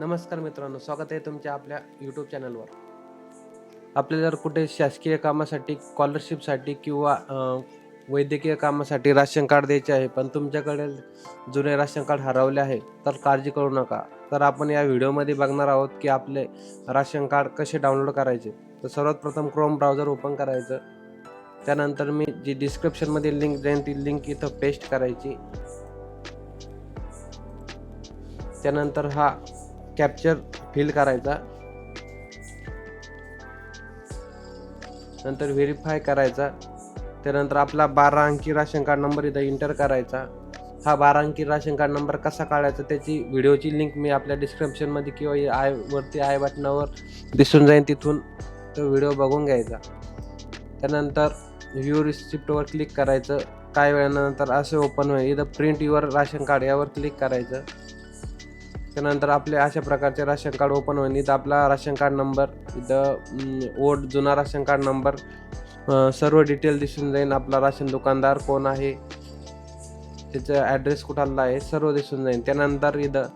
नमस्कार मित्रांनो स्वागत आहे तुमच्या आपल्या यूट्यूब चॅनलवर आपल्याला जर कुठे शासकीय कामासाठी स्कॉलरशिपसाठी किंवा वैद्यकीय कामासाठी राशन कार्ड द्यायचे आहे पण तुमच्याकडे जुने राशन कार्ड हरवले आहे तर काळजी करू नका. तर आपण या व्हिडिओमध्ये बघणार आहोत की आपले राशन कार्ड कसे डाउनलोड करायचे. तर सर्वात प्रथम क्रोम ब्राउझर ओपन करायचं. त्यानंतर मी जी डिस्क्रिप्शनमध्ये लिंक देईन ती लिंक इथं पेस्ट करायची. त्यानंतर हा कॅप्चर फिल करायचा. नंतर व्हेरीफाय करायचा. त्यानंतर आपला बारा अंकी राशन कार्ड नंबर इथं इंटर करायचा. हा बारा अंकी राशन कार्ड नंबर कसा काढायचा त्याची व्हिडिओची लिंक मी आपल्या डिस्क्रिप्शनमध्ये किंवा या आय वरती आय बटनावर दिसून जाईल तिथून तो व्हिडिओ बघून घ्यायचा. त्यानंतर व्ह्यू रिसिप्टवर क्लिक करायचं. काही वेळानंतर असे ओपन होईल. इथं प्रिंट युअर राशन कार्ड यावर क्लिक करायचं. त्यानंतर आपले अशा प्रकारचे राशन कार्ड ओपन होईल इथं आपला राशन कार्ड नंबर इथं ओट जुना राशन कार्ड नंबर सर्व डिटेल दिसून जाईल आपला राशन दुकानदार कोण आहे त्याचा ॲड्रेस कुठाला आहे सर्व दिसून जाईल त्यानंतर इथं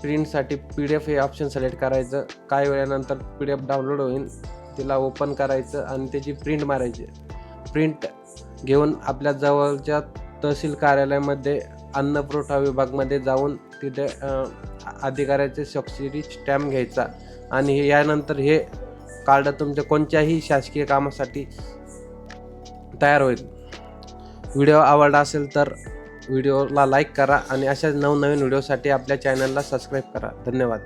प्रिंटसाठी पी डी एफ हे ऑप्शन सिलेक्ट करायचं. काही वेळानंतर पी डी एफ डाउनलोड होईल तिला ओपन करायचं आणि त्याची प्रिंट मारायची. प्रिंट घेऊन आपल्या जवळच्या तहसील कार्यालयामध्ये अन्न पुरवठा विभागमध्ये जाऊन तिथे अधिकाऱ्याचे सबसिडी स्टॅम्प घ्यायचा. आणि हे यानंतर हे कार्ड तुमच्या कोणत्याही शासकीय कामासाठी तयार होईल. व्हिडिओ आवडला असेल तर व्हिडिओला लाईक करा आणि अशाच नवनवीन व्हिडिओसाठी आपल्या चॅनलला सबस्क्राईब करा. धन्यवाद.